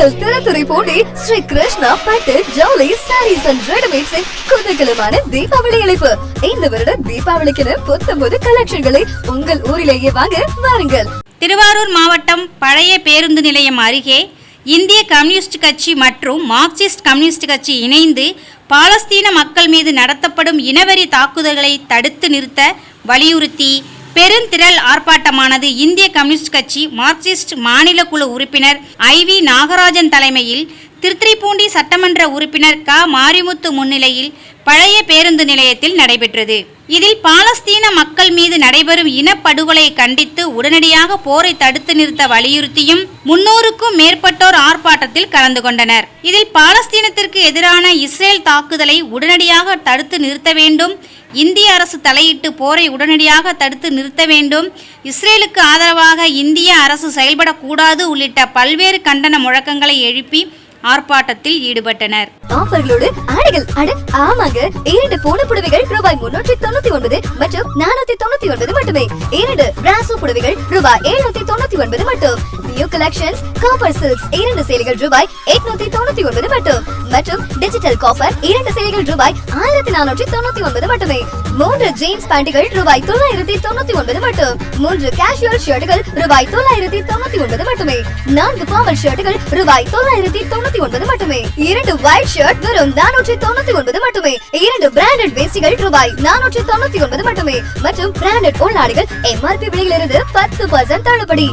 உங்கள் திறத்துறை போட்டி ஸ்ரீ கிருஷ்ணா பட்டு ஜவுளி சாரீஸ் அண்ட் ரெடிமேட்ஸின் குதகலமான தீபாவளி அழைப்பு இந்த வருட தீபாவளிக்கென புத்தம்பது கலெக்ஷன்களை உங்கள் ஊரிலேயே வாங்க வாருங்கள். திருவாரூர் மாவட்டம் பழைய பேருந்து நிலையம் அருகே இந்திய கம்யூனிஸ்ட் கட்சி மற்றும் மார்க்சிஸ்ட் கம்யூனிஸ்ட் கட்சி இணைந்து பாலஸ்தீன மக்கள் மீது நடத்தப்படும் இனவெறி தாக்குதல்களை தடுத்து நிறுத்த வலியுறுத்தி பெருந்திரள் ஆர்ப்பாட்டமானது இந்திய கம்யூனிஸ்ட் கட்சி மார்க்சிஸ்ட் மாநில குழு உறுப்பினர் ஐ வி நாகராஜன் தலைமையில் திருத்திரிப்பூண்டி சட்டமன்ற உறுப்பினர் க. மாரிமுத்து முன்னிலையில் பழைய பேருந்து நிலையத்தில் நடைபெற்றது. இதில் பாலஸ்தீன மக்கள் மீது நடைபெறும் இனப்படுகொலையை கண்டித்து உடனடியாக போரை தடுத்து நிறுத்த வலியுறுத்தியும் முன்னூறுக்கும் மேற்பட்டோர் ஆர்ப்பாட்டத்தில் கலந்து கொண்டனர். இதில் பாலஸ்தீனத்திற்கு எதிரான இஸ்ரேல் தாக்குதலை உடனடியாக தடுத்து நிறுத்த வேண்டும் இந்திய அரசு தலையிட்டு போரை உடனடியாக தடுத்து நிறுத்த வேண்டும். இஸ்ரேலுக்கு ஆதரவாக இந்திய அரசு செயல்படக்கூடாது உள்ளிட்ட பல்வேறு கண்டன முழக்கங்களை எழுப்பி ஆர்ப்பாட்டத்தில் ஈடுபட்டனர். ஆஃபர்களோடு ஆடைகள் அட ஆமாங்க. இரண்டு போன புடவைகள் ரூபாய் முன்னூற்றி தொண்ணூத்தி ஒன்பது மற்றும் நானூத்தி தொண்ணூத்தி ஒன்பது மட்டுமே. இரண்டு பிராசோ புடவைகள் ரூபாய் எழுநூத்தி தொண்ணூத்தி ஒன்பது மட்டும். நியூ கலெக்ஷன்ஸ் காப்பர் சில்க்ஸ் இரண்டு சேலைகள் ரூபாய் எட்நூத்தி தொண்ணூத்தி ஒன்பது மட்டும். மற்றும் டிஜிட்டல் காப்பர் இரண்டு சேலைகள் ரூபாய் ஆயிரத்தி நானூற்றி தொண்ணூத்தி ஒன்பது மட்டுமே. மூன்று ஜீன்ஸ் பேண்டுகள் ரூபாய் தொள்ளாயிரத்தி தொண்ணூத்தி ஒன்பது மட்டும். மூன்று கேஷுவல் ஷர்ட்டுகள் ரூபாய் தொள்ளாயிரத்தி தொண்ணூத்தி ஒன்பது மட்டுமே. நான்கு ஃபார்மல் ஷர்ட்டுகள் ரூபாய் தொள்ளாயிரத்தி தொண்ணூத்தி ஒன்பது மட்டுமே. இரண்டு ஒயிட் ஷர்ட் வெறும் நானூற்றி தொண்ணூத்தி ஒன்பது மட்டுமே. இரண்டு பிராண்டட் வேஸ்டிகள் ரூபாய் நானூற்றி தொண்ணூத்தி ஒன்பது மட்டுமே. மற்றும் பிராண்டட் உள்நாடுகள் எம்ஆர்பி விலையிலிருந்து பத்து பர்சன்ட் தள்ளுபடி.